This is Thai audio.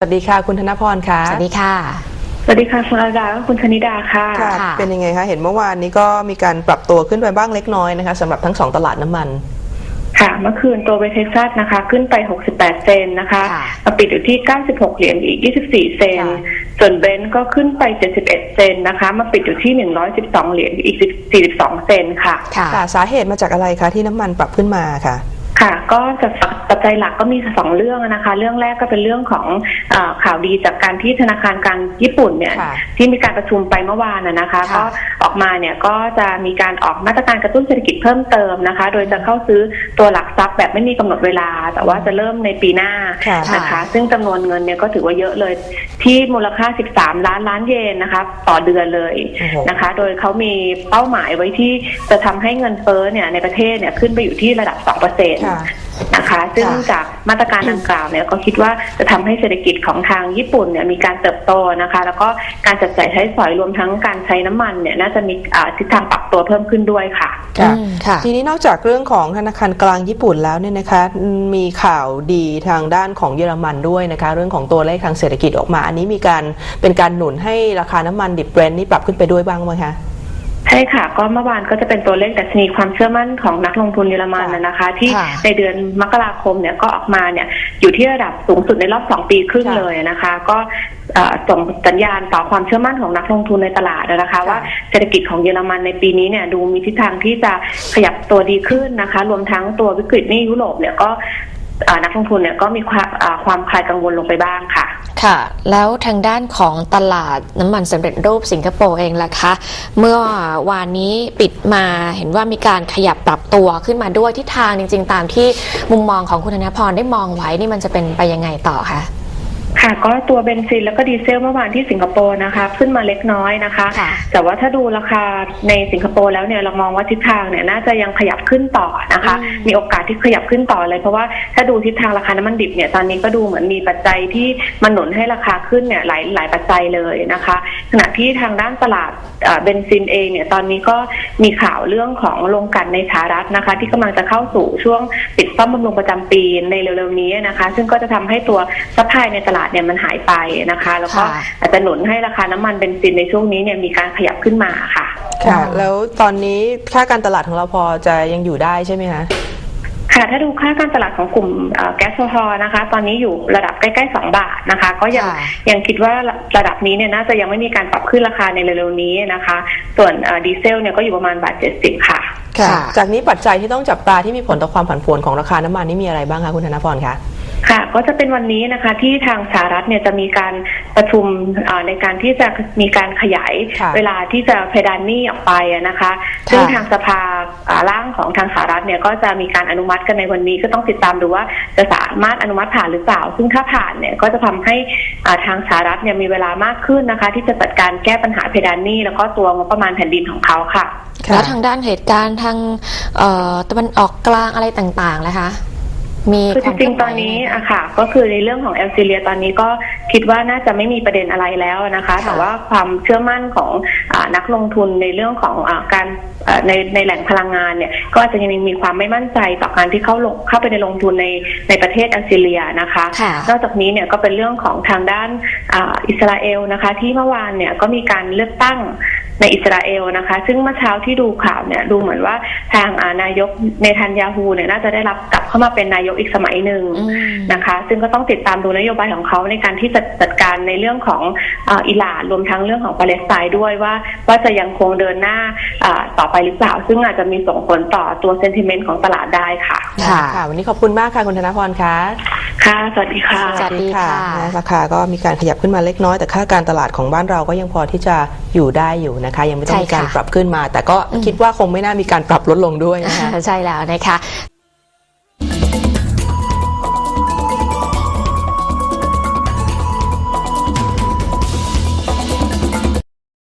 สวัสดีค่ะ คุณธนพรค่ะสวัสดีค่ะ สวัสดีค่ะ คุณอาดาและคุณธนิดาค่ะ ค่ะ ค่ะ เป็นยังไงคะ เห็นเมื่อวานนี้ก็มีการปรับตัวขึ้นไปบ้างเล็กน้อยนะคะสำหรับทั้งสองตลาดน้ำมัน ค่ะ เมื่อคืนตัวเวสเท็กซัสนะคะ ขึ้นไป 68 เซนนะคะค่ะมาปิดอยู่ที่ 96 เหรียญอีก 24 เซน ค่ะ ส่วนเบนซ์ก็ขึ้นไป 71 เซนนะคะ มาปิดอยู่ที่ 112 เหรียญอีก 42 เซนค่ะ ค่ะ ค่ะ สาเหตุมาจากอะไรคะที่น้ำมันปรับขึ้นมาค่ะ ค่ะก็จะปัจจัยหลักก็มีสองเรื่องนะคะ เรื่องแรกก็เป็นเรื่องของเออข่าวดีจากการที่ธนาคารกลางญี่ปุ่นเนี่ยค่ะที่มีการประชุมไปเมื่อวานนะนะคะค่ะก็ออก มาเนี่ยก็จะมีการออกมาตรการกระตุ้นเศรษฐกิจเพิ่มเติมนะคะ โดยจะเข้าซื้อตัวหลักทรัพย์แบบไม่มีกำหนดเวลา แต่ว่าจะเริ่มในปีหน้าค่ะนะคะ ซึ่งจำนวนเงินเนี่ยก็ถือว่าเยอะเลยที่มูลค่า 13 ล้านล้านเยนนะคะต่อเดือนเลยโอ้โหนะคะ โดยเขามีเป้าหมายไว้ที่จะทำให้เงินเฟ้อเนี่ยในประเทศเนี่ยขึ้นไปอยู่ที่ระดับ2%เปอร์เซ็นต์ค่ะ นะคะ ซึ่งค่ะจากมาตรการดังกล่าวเนี่ยก็คิดว่าจะทำให้เศรษฐกิจของทางญี่ปุ่นเนี่ยมีการเติบโตนะคะ แล้วก็การจัดจ่ายใช้สอยรวมทั้งการใช้น้ำมันเนี่ยน่าจะมีอ่าทิศทางปรับตัวเพิ่มขึ้นด้วยค่ะค่ะอืมค่ะ ทีนี้นอกจากเรื่องของธนาคารกลางญี่ปุ่นแล้วเนี่ยนะคะ มีข่าวดีทางด้านของเยอรมันด้วยนะคะ เรื่องของตัวเลขทางเศรษฐกิจออกมา อันนี้มีการเป็นการหนุนให้ราคาน้ำมันดิบเบรนท์นี่ปรับขึ้นไปด้วยบ้างไหมคะ ใช่ค่ะ ก็เมื่อวานก็จะเป็นตัวเลขดัชนีความเชื่อมั่นของนักลงทุนเยอรมันนะนะคะ ที่ค่ะในเดือนมกราคมเนี่ยก็ออกมาเนี่ยอยู่ที่ระดับสูงสุดในรอบสองปีครึ่งค่ะเลยนะคะ ก็เอ่อส่งสัญญาณต่อความเชื่อมั่นของนักลงทุนในตลาดนะคะค่ะว่าเศรษฐกิจของเยอรมันในปีนี้เนี่ยดูมีทิศทางที่จะขยับตัวดีขึ้นนะคะ รวมทั้งตัววิกฤตหนี้ยุโรปเนี่ยก็อ่านักลงทุนเนี่ยก็มีความอ่าความคลายกังวลลงไปบ้างค่ะ ค่ะ แล้วทางด้านของตลาดน้ำมันสำเร็จรูปสิงคโปร์เองล่ะคะ เมื่อวานนี้ปิดมาเห็นว่ามีการขยับปรับตัวขึ้นมาด้วยทิศทางจริง ๆ ตามที่มุมมองของคุณธนพรได้มองไว้นี่มันจะเป็นไปยังไงต่อคะ ค่ะก็ตัวเบนซินแล้วก็ดีเซลเมื่อวานที่สิงคโปร์นะคะ ขึ้นมาเล็กน้อยนะคะค่ะแต่ว่าถ้าดูราคาในสิงคโปร์แล้วเนี่ยเรามองว่าทิศทางเนี่ยน่าจะยังขยับขึ้นต่อนะคะอืมมีโอกาสที่ขยับขึ้นต่อเลยเพราะว่าถ้าดูทิศทางราคาน้ำมันดิบเนี่ยตอนนี้ก็ดูเหมือนมีปัจจัยที่มันหนุนให้ราคาขึ้นเนี่ยหลายหลายปัจจัยเลยนะคะ ขณะที่ทางด้านตลาดเอ่อเบนซินเองเนี่ยตอนนี้ก็มีข่าวเรื่องของโรงกลันในสหรัฐนะคะ ที่กำลังจะเข้าสู่ช่วงปิดซ่อมบำรุงประจำปีในเร็วๆนี้นะคะ ซึ่งก็จะทำให้ตัวซัพพลายในตลาดเนี่ยมันหายไปนะคะ แล้วก็ค่ะ อาจจะหนุนให้ราคาน้ำมันเบนซินในช่วงนี้เนี่ยมีการขยับขึ้นมาค่ะ ค่ะ แล้วตอนนี้ค่าการตลาดของเราพอจะยังอยู่ได้ใช่ไหมคะ ค่ะถ้าดูค่าการตลาดของกลุ่มเอ่อแก๊สโซฮอล์นะคะ ตอนนี้อยู่ระดับใกล้ๆ 2 บาทนะคะ ก็ยังค่ะ ยังคิดว่าระดับนี้เนี่ยน่าจะยังไม่มีการปรับขึ้นราคาในเร็วๆนี้นะคะ ส่วนเอ่อดีเซลเนี่ยก็อยู่ประมาณบาท70ค่ะค่ะ ค่ะ จากนี้ปัจจัยที่ต้องจับตาที่มีผลต่อความผันผวนของราคาน้ำมันนี่มีอะไรบ้างคะคุณธนพรคะ ค่ะก็จะเป็นวันนี้นะคะที่ทางสหรัฐเนี่ยจะมีการประชุมเอ่อในการที่จะมีการขยายค่ะเวลาที่จะเพดานหนี้ออกไปอะนะคะซึ่งทางสภาอ่าร่างของทางสหรัฐเนี่ยก็จะมีการอนุมัติกันในวันนี้ก็ต้องติดตามดูว่าจะสามารถอนุมัติผ่านหรือเปล่า ซึ่งถ้าผ่านเนี่ยก็จะทำให้อ่าทางสหรัฐเนี่ยมีเวลามากขึ้นนะคะ ที่จะจัดการแก้ปัญหาเพดานหนี้ แล้วก็ตัวงบประมาณแผ่นดินของเขาค่ะแล้วทางด้านเหตุการณ์ทางเอ่อตะวันออกกลางอะไรต่างๆนะคะ มีคือควาจมริงๆตอนนี้อะค่ะ ก็คือในเรื่องของแอลซีเรียตอนนี้ก็คิดว่าน่าจะไม่มีประเด็นอะไรแล้วนะคะ แต่ว่าความเชื่อมั่นของอานักลงทุนในเรื่องของอาการอ่าในในแหล่งพลังงานเนี่ยก็อาจจะยังมีความไม่มั่นใจต่อการที่เข้าลงเข้าไปในลงทุนในในประเทศแอลซีเรียนะคะค่ะนอกจากนี้เนี่ยก็เป็นเรื่องของทางด้านอ่าอิสราเอลนะคะ ที่เมื่อวานเนี่ยก็มีการเลือกตั้ง ในอิสราเอลนะคะ ซึ่งเมื่อเช้าที่ดูข่าวเนี่ยดูเหมือนว่าทางอ่านายกเนทันยาฮูเนี่ยน่าจะได้รับกลับเข้ามาเป็นนายกอีกสมัยหนึ่งอืมนะคะ ซึ่งก็ต้องติดตามดูนโยบายของเขาในการที่จะจัดการในเรื่องของเอ่ออิหร่านรวมทั้งเรื่องของปาเลสไตน์ด้วยว่าว่าจะยังคงเดินหน้าอ่าต่อไปหรือเปล่า ซึ่งอาจจะมีส่งผลต่อตัวเซนติเมนต์ของตลาดได้ค่ะค่ะค่ะวันนี้ขอบคุณมากค่ะคุณธนพรคะค่ะ สวัสดีค่ะ สวัสดีค่ะนะราคาก็มีการขยับขึ้นมาเล็กน้อย แต่ค่าการตลาดของบ้านเราก็ยังพอที่จะอยู่ได้อยู่นะคะ ยังไม่ต้องมีการใช่ค่ะปรับขึ้นมา แต่ก็คิดว่าคงไม่น่ามีการปรับลดลงด้วยนะคะ ใช่แล้วนะคะ